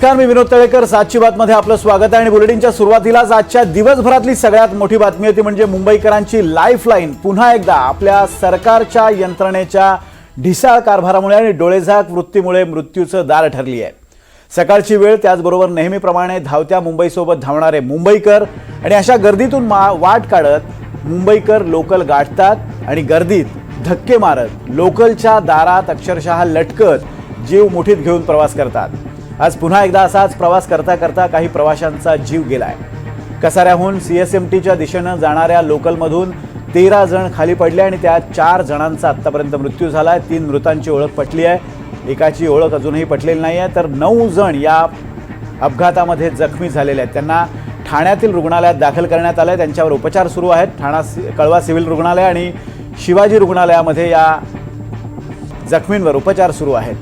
नमस्कार मी विनोद तळेकर. सातची बातमध्ये आपलं स्वागत आहे आणि बुलेटिनच्या सुरुवातीलाच आजच्या दिवसभरातली सगळ्यात मोठी बातमी होती म्हणजे मुंबईकरांची लाईफ लाईन पुन्हा एकदा आपल्या सरकारच्या यंत्रणेच्या ढिसाळ कारभारामुळे आणि डोळेझाक वृत्तीमुळे मृत्यूचं दार ठरली आहे. सकाळची वेळ त्याचबरोबर नेहमीप्रमाणे धावत्या मुंबईसोबत धावणारे मुंबईकर आणि अशा गर्दीतून मा वाट काढत मुंबईकर लोकल गाठतात आणि गर्दीत धक्के मारत लोकलच्या दारात अक्षरशः लटकत जीव मुठीत घेऊन प्रवास करतात. आज पुन्हा एकदा असाच प्रवास करता करता काही प्रवाशांचा जीव गेलाय. कसाऱ्याहून सी एस एम टीच्या दिशेनं जाणाऱ्या लोकलमधून तेरा जण खाली पडले आणि त्यात चार जणांचा आत्तापर्यंत मृत्यू झाला आहे तीन मृतांची ओळख पटली आहे. एकाची ओळख अजूनही पटलेली नाही आहे तर नऊ जण या अपघातामध्ये जखमी झालेले आहेत. त्यांना ठाण्यातील रुग्णालयात दाखल करण्यात आलं आहे त्यांच्यावर उपचार सुरू आहेत. ठाणा कळवा सिव्हिल रुग्णालय आणि शिवाजी रुग्णालयामध्ये या जखमींवर उपचार सुरू आहेत.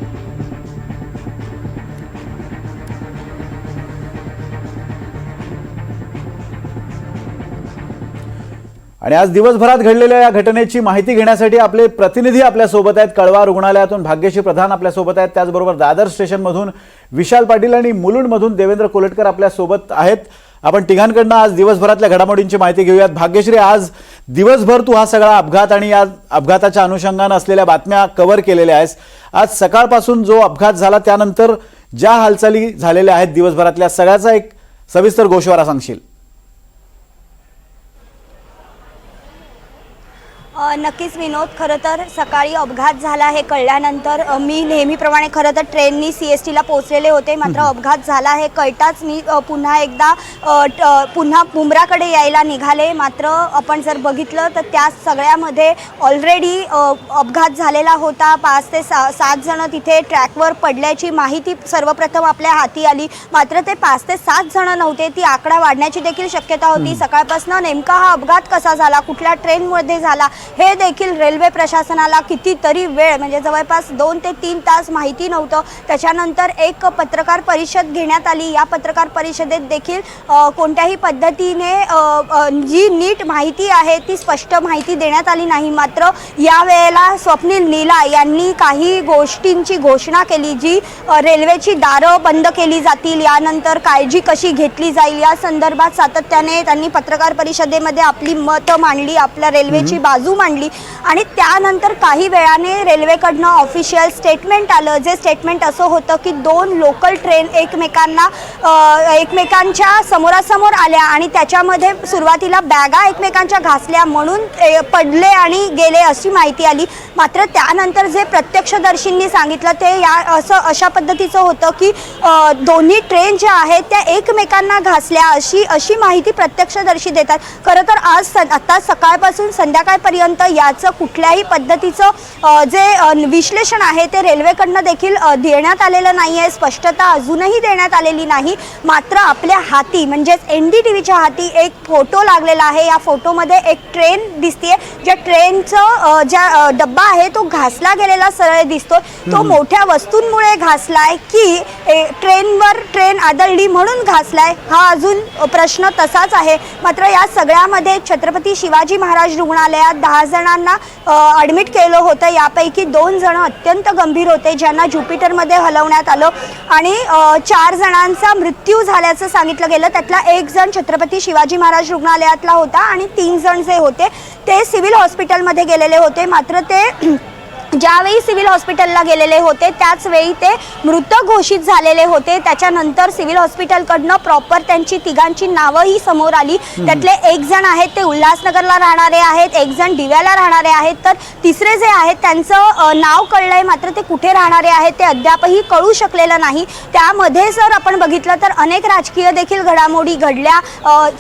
आणि आज दिवसभरात घडलेल्या या घटनेची माहिती घेण्यासाठी आपले प्रतिनिधी आपल्यासोबत आहेत. कळवा रुग्णालयातून भाग्यश्री प्रधान आपल्यासोबत आहेत. त्याचबरोबर दादर स्टेशनमधून विशाल पाटील आणि मुलुंडमधून देवेंद्र कोलटकर आपल्यासोबत आहेत. आपण तिघांकडनं आज दिवसभरातल्या घडामोडींची माहिती घेऊयात. भाग्यश्री आज दिवसभर तू हा सगळा अपघात आणि या अपघाताच्या अनुषंगानं असलेल्या बातम्या कव्हर केलेल्या आहेस. आज सकाळपासून जो अपघात झाला त्यानंतर ज्या हालचाली झालेल्या आहेत दिवसभरातल्या सगळ्याचा एक सविस्तर गोषवारा सांगशील. नक्कीच विनोद खरं तर सकाळी अपघात झाला हे कळल्यानंतर मी नेहमीप्रमाणे खरं तर ट्रेननी सी एस टीला पोहोचलेले होते मात्र अपघात झाला हे कळताच मी पुन्हा एकदा पुन्हा मुंब्राकडे यायला निघाले. मात्र आपण जर बघितलं तर त्या सगळ्यामध्ये ऑलरेडी अपघात झालेला होता. पाच ते सा सात जण तिथे ट्रॅकवर पडल्याची माहिती सर्वप्रथम आपल्या हाती आली. मात्र ते पाच ते सात जण नव्हते ती आकडा वाढण्याची देखील शक्यता होती. सकाळपासून नेमका हा अपघात कसा झाला? कुठल्या ट्रेनमध्ये झाला? हे देखील रेल्वे प्रशासनाला कितीतरी वेळ म्हणजे जवळपास दोन ते तीन तास माहिती नव्हतं. त्याच्यानंतर एक पत्रकार परिषद घेण्यात आली. या पत्रकार परिषदेत देखील कोणत्याही पद्धतीने जी नीट माहिती आहे ती स्पष्ट माहिती देण्यात आली नाही. मात्र यावेळेला स्वप्नील नीला यांनी काही गोष्टींची घोषणा केली जी रेल्वेची दारं बंद केली जातील. यानंतर काळजी कशी घेतली जाईल? या संदर्भात सातत्याने त्यांनी पत्रकार परिषदेमध्ये आपली मतं मांडली. आपल्या रेल्वेची बाजू मांडली. आणि त्यानंतर काही वेळाने रेल्वेकडनं ऑफिशियल स्टेटमेंट आलं. जे स्टेटमेंट असं होतं की दोन लोकल ट्रेन एकमेकांना एकमेकांच्या समोरासमोर आल्या आणि त्याच्यामध्ये सुरुवातीला बॅगा एकमेकांच्या घासल्या म्हणून पडले आणि गेले अशी माहिती आली. मात्र त्यानंतर जे प्रत्यक्षदर्शींनी सांगितलं ते या असं अशा पद्धतीचं होतं की दोन्ही ट्रेन ज्या आहेत त्या एकमेकांना घासल्या अशी अशी माहिती प्रत्यक्षदर्शी देतात. खरं तर आज स आता सकाळपासून संध्याकाळपर्यंत याचं कुठल्याही पद्धतीचं जे विश्लेषण आहे ते रेल्वेकडनं देखील देण्यात आलेलं नाही आहे स्पष्टता अजूनही देण्यात आलेली नाही. मात्र आपल्या हाती म्हणजेच एन डी टी व्हीच्या हाती एक फोटो लागलेला आहे. या फोटोमध्ये एक ट्रेन दिसते ज्या ट्रेनचं ज्या डब्बा आहे तो घासला गेलेला सरळ दिसतो तो मोठ्या वस्तूंमुळे घासलाय की ट्रेनवर ट्रेन आदळली म्हणून घासलाय हा अजून प्रश्न तसाच आहे. मात्र या सगळ्यामध्ये छत्रपती शिवाजी महाराज रुग्णालयात दहा पाच जणांना ॲडमिट केलं होतं. यापैकी दोन जण अत्यंत गंभीर होते ज्यांना ज्युपिटरमध्ये हलवण्यात आलं. आणि चार जणांचा मृत्यू झाल्याचं सांगितलं गेलं. त्यातला एक जण छत्रपती शिवाजी महाराज रुग्णालयातला होता आणि तीन जण जे होते ते सिव्हिल हॉस्पिटलमध्ये गेलेले होते. मात्र ते ज्यावेळी सिव्हिल हॉस्पिटलला गेलेले होते त्याच वेळी ते मृत घोषित झालेले होते. त्याच्यानंतर सिव्हिल हॉस्पिटलकडनं प्रॉपर त्यांची तिघांची नावंही समोर आली. त्यातले एक जण आहेत ते उल्हासनगरला राहणारे आहेत एक जण दिव्याला राहणारे आहेत. तर तिसरे जे आहेत त्यांचं नाव कळलंय मात्र ते कुठे राहणारे आहेत ते अद्यापही कळू शकलेलं नाही. त्यामध्ये जर आपण बघितलं तर अनेक राजकीय देखील घडामोडी घडल्या.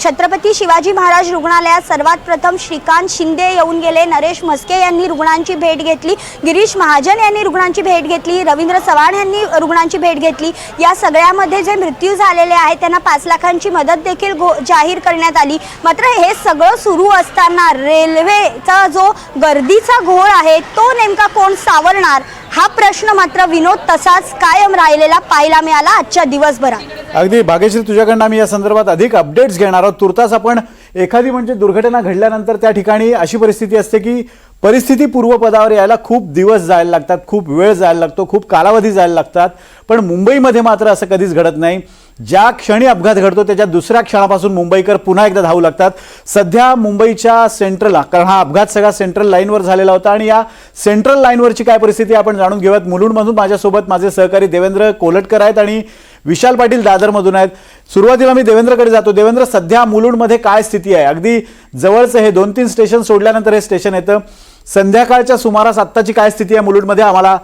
छत्रपती शिवाजी महाराज रुग्णालयात सर्वात प्रथम श्रीकांत शिंदे येऊन गेले. नरेश म्हस्के यांनी रुग्णांची भेट घेतली. गिरीश महाजन यांनी रुग्णांची भेट घेतली रवींद्र चव्हाण यांनी रुग्णांची भेट घेतली. या सगळ्यामध्ये जे मृत्यू झालेले आहेत त्यांना पाच लाखांची मदत देखील घो जाहीर करण्यात आली. मात्र हे सगळं सुरू असताना रेल्वेचा जो गर्दीचा घोळ आहे तो नेमका कोण सावरणार? हा प्रश्न मात्र विनोद तसाच कायम राहिलेला पाहायला मिळाला आजच्या दिवसभरात. अगदी भाग्यश्री तुझ्याकडनं आम्ही या संदर्भात अधिक अपडेट्स घेणार आहोत. तुर्तास आपण एखादी म्हणजे दुर्घटना घडल्यानंतर त्या ठिकाणी अशी परिस्थिती असते की परिस्थिती पूर्वपदावर यायला खूप दिवस जायला लागतात खूप वेळ जायला लागतो खूप कालावधी जायला लागतात. पण मुंबईमध्ये मात्र असं कधीच घडत नाही. ज्या क्षणी अपघात घडतो त्याच्या दुसऱ्या क्षणापासून मुंबईकर पुन्हा एकदा धावू लागतात. सध्या मुंबईच्या सेंट्रलला कारण हा अपघात सगळा सेंट्रल लाईनवर झालेला होता आणि या सेंट्रल लाईनवरची काय परिस्थिती आपण जाणून घेऊयात. मुलुंडमधून माझ्यासोबत माझे सहकारी देवेंद्र कोलटकर आहेत आणि विशाल पाटील दादरमधून आहेत. सुरुवातीला मी देवेंद्रकडे जातो. देवेंद्र सध्या मुलुंडमध्ये काय स्थिती आहे? अगदी जवळचं हे दोन तीन स्टेशन सोडल्यानंतर हे स्टेशन येतं. संध्याकाळच्या सुमारास आत्ताची काय स्थिती आहे मुलुंडमध्ये? आम्हाला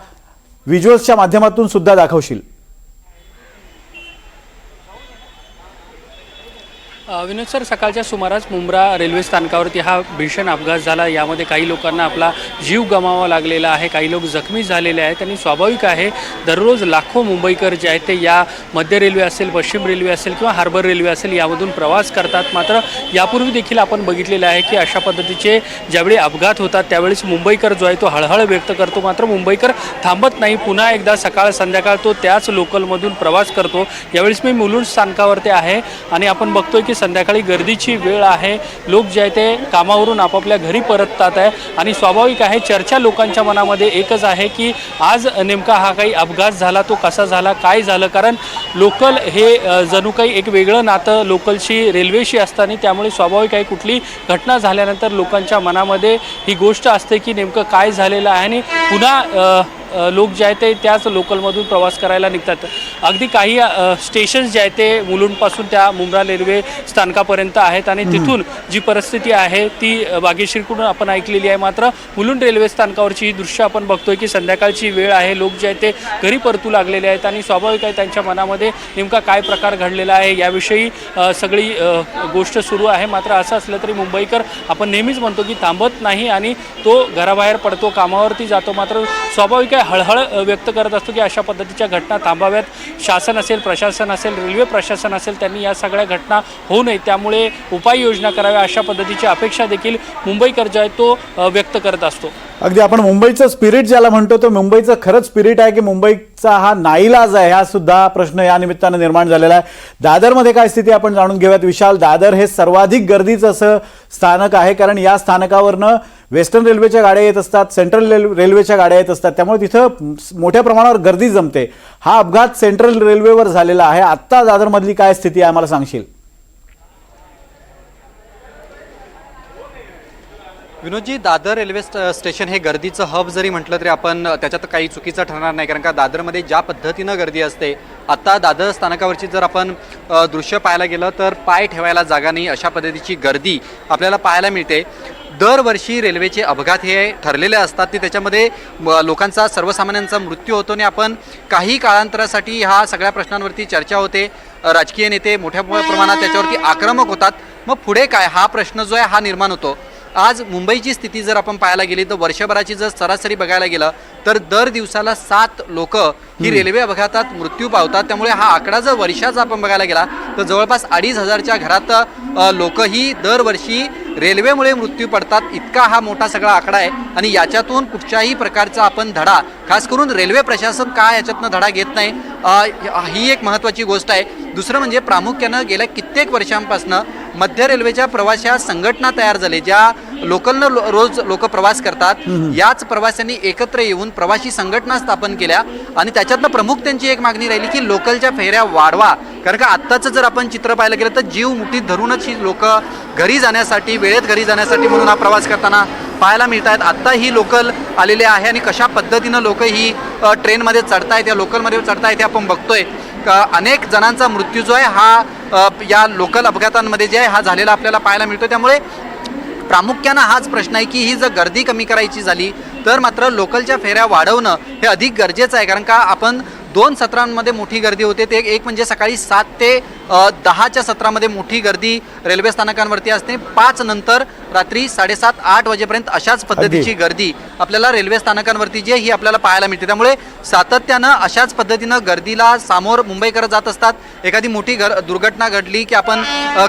व्हिज्युअल्सच्या माध्यमातून सुद्धा दाखवशील. विनोद सर सकाळच्या सुमारास मुंब्रा रेल्वे स्थानकावरती हा भीषण अपघात झाला. यामध्ये काही लोकांना आपला जीव गमावा लागलेला आहे. काही लोक जखमी झालेले आहेत. आणि स्वाभाविक आहे दररोज लाखो मुंबईकर जे आहेत ते या मध्य रेल्वे असेल पश्चिम रेल्वे असेल किंवा हार्बर रेल्वे असेल यामधून प्रवास करतात. मात्र यापूर्वी देखील आपण बघितलेलं आहे की अशा पद्धतीचे ज्यावेळी अपघात होतात त्यावेळेस मुंबईकर जो आहे तो हळहळ व्यक्त करतो. मात्र मुंबईकर थांबत नाही. पुन्हा एकदा सकाळ संध्याकाळ तो त्याच लोकलमधून प्रवास करतो. यावेळेस मी मुलुंड स्थानकावरती आहे. आणि आपण बघतोय की संध्याकाळी गर्दीची वेळ आहे. लोक जे आहे ते कामावरून आपापल्या घरी परततात आहे. आणि स्वाभाविक आहे चर्चा लोकांच्या मनामध्ये एकच आहे की आज नेमका हा काही अपघात झाला तो कसा झाला काय झालं? कारण लोकल हे जणू काही एक वेगळं नातं लोकलशी रेल्वेशी असताना त्यामुळे स्वाभाविक आहे कुठली घटना झाल्यानंतर लोकांच्या मनामध्ये ही गोष्ट असते की नेमकं काय झालेलं आहे. आणि पुन्हा लोक जे आहेत ते त्याच लोकलमधून प्रवास करायला निघतात. अगदी काही स्टेशन्स जे आहेत ते मुलुंडपासून त्या मुंब्रा रेल्वे स्थानकापर्यंत आहेत आणि तिथून जी परिस्थिती आहे ती बागेश्रीकडून आपण ऐकलेली आहे मात्र मुलुंड रेल्वे स्थानकावरची ही दृश्य आपण बघतोय की संध्याकाळची वेळ आहे. लोक जे आहेत ते घरी परतू लागलेले आहेत आणि स्वाभाविक आहे त्यांच्या मनामध्ये नेमका काय प्रकार घडलेला आहे याविषयी सगळी गोष्ट सुरू आहे. मात्र असं असलं तरी मुंबईकर आपण नेहमीच म्हणतो की थांबत नाही आणि तो घराबाहेर पडतो कामावरती जातो. मात्र स्वाभाविक आहे हळहळ व्यक्त करत असतो की अशा पद्धतीच्या घटना थांबाव्यात. शासन असेल प्रशासन असेल रेल्वे प्रशासन असेल त्यांनी या सगळ्या घटना होऊ नये त्यामुळे उपाययोजना कराव्या अशा पद्धतीची अपेक्षा देखील मुंबईकर जो आहे तो व्यक्त करत असतो. अगदी आपण मुंबईचं स्पिरिट ज्याला म्हणतो तो मुंबईचं खरंच स्पिरिट आहे की मुंबईचा हा नाईलाज आहे हा सुद्धा प्रश्न या निमित्तानं निर्माण झालेला आहे. दादरमध्ये काय स्थिती आपण जाणून घेऊयात. विशाल दादर हे सर्वाधिक गर्दीचं असं स्थानक आहे कारण या स्थानकावरनं वेस्टर्न रेल्वेच्या गाड्या येत असतात सेंट्रल रेल रेल्वेच्या गाड्या येत असतात. त्यामुळे तिथं मोठ्या प्रमाणावर गर्दी जमते. हा अपघात सेंट्रल रेल्वेवर झालेला आहे. आत्ता दादरमधली काय स्थिती आहे आम्हाला सांगशील? विनोदजी दादर रेल्वे स्टेशन हे गर्दीचं हब जरी म्हटलं तरी आपण त्याच्यात काही चुकीचं ठरणार नाही. कारण का दादरमध्ये ज्या पद्धतीनं गर्दी असते आत्ता दादर स्थानकावरची जर आपण दृश्य पाहायला गेलं तर पाय ठेवायला जागा नाही. अशा पद्धतीची गर्दी आपल्याला पाहायला मिळते. दरवर्षी रेल्वेचे अपघात हे ठरलेले असतात. ते त्याच्यामध्ये म, लोकांचा सर्वसामान्यांचा मृत्यू होतो आणि आपण काही काळांतरासाठी ह्या सगळ्या प्रश्नांवरती चर्चा होते. राजकीय नेते मोठ्या प्रमाणात त्याच्यावरती आक्रमक होतात. मग पुढे काय? हा प्रश्न जो आहे हा निर्माण होतो. आज मुंबईची स्थिती जर आपण पाहायला गेली तर वर्षभराची जर सरासरी बघायला गेलं तर दर दिवसाला सात लोक ही रेल्वे अपघातात मृत्यू पावतात. त्यामुळे हा आकडा जर वर्षाचा आपण बघायला गेला तर जवळपास अडीच हजारच्या घरात लोक ही दरवर्षी रेल्वेमुळे मृत्यू पडतात. इतका हा मोठा सगळा आकडा आहे. आणि याच्यातून कुठच्याही प्रकारचा आपण धडा खास करून रेल्वे प्रशासन का याच्यातनं धडा घेत नाही ही एक महत्त्वाची गोष्ट आहे. दुसरं म्हणजे प्रामुख्यानं गेल्या कित्येक वर्षांपासनं मध्य रेल्वेच्या प्रवाशा संघटना तयार झाले ज्या लोकलनं लो- रोज लोक प्रवास करतात. याच प्रवाशांनी एकत्र येऊन प्रवासी संघटना स्थापन केल्या आणि त्याच्यातनं प्रमुख त्यांची एक मागणी राहिली की लोकलच्या फेऱ्या वाढवा. कारण का आत्ताचं जर आपण चित्र पाहायला गेलं तर जीव मुठीत धरूनच ही लोक घरी जाण्यासाठी वेळेत घरी जाण्यासाठी म्हणून हा प्रवास करताना पाहायला मिळत आहेत आत्ता ही लोकल आलेली आहे आणि कशा पद्धतीनं लोक ही ट्रेनमध्ये चढतायत या लोकलमध्ये चढतायत हे आपण बघतोय. क- अनेक जणांचा मृत्यू जो आहे हा या लोकल अपघातांमध्ये जे आहे हा झालेला आपल्याला पाहायला मिळतो त्यामुळे प्रामुख्यानं हाच प्रश्न आहे की ही जर गर्दी कमी करायची झाली तर मात्र लोकलच्या फेऱ्या वाढवणं हे अधिक गरजेचं आहे. कारण का आपण दोन सत्रांमध्ये मोठी गर्दी होते ते एक म्हणजे सकाळी सात ते दहाच्या सत्रामध्ये मोठी गर्दी रेल्वे स्थानकांवरती असते. पाच नंतर रात्री साडेसात आठ वाजेपर्यंत अशाच पद्धतीची गर्दी आपल्याला रेल्वे स्थानकांवरती जी ही आपल्याला पाहायला मिळते. त्यामुळे सातत्यानं अशाच पद्धतीनं गर्दीला सामोर मुंबईकर जात असतात. एखादी मोठी घर दुर्घटना घडली की आपण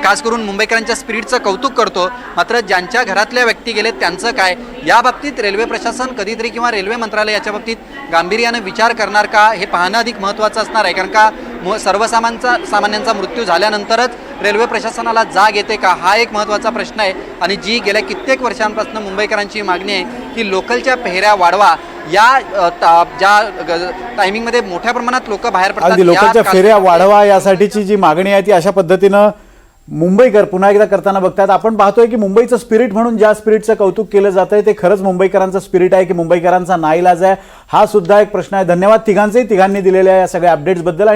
खास करून मुंबईकरांच्या स्पिरिटचं कौतुक करतो. मात्र ज्यांच्या घरातल्या व्यक्ती गेले त्यांचं काय? या बाबतीत रेल्वे प्रशासन कधीतरी किंवा रेल्वे मंत्रालय याच्या बाबतीत गांभीर्यानं विचार करणार का? हे पाहणं अधिक महत्त्वाचं असणार आहे. कारण का? मु- सर्वसामान्यांचा सामान्यांचा मृत्यू झाल्यानंतरच रेल्वे प्रशासनाला जाग येते का? हा एक महत्त्वाचा प्रश्न आहे. आणि जी गेल्या कित्येक वर्षांपासून मुंबईकरांची मागणी आहे की लोकलच्या फेऱ्या वाढवा. या ज्या टायमिंगमध्ये मोठ्या प्रमाणात लोक बाहेर पडतात अगदी या लोकांच्या फेऱ्या वाढवा यासाठीची जी मागणी आहे ती अशा पद्धतीनं मुंबईकर पुन्हा एकदा करताना बघतात. आपण पाहतोय की मुंबईचं स्पिरिट म्हणून ज्या स्पिरिटचं कौतुक केलं जातंय ते खरंच मुंबईकरांचं स्पिरिट आहे की मुंबईकरांचा नाईलाज आहे? हा सुद्धा एक प्रश्न आहे. धन्यवाद तिघांचेही तिघांनी दिलेल्या या सगळ्या अपडेट्सबद्दल आणि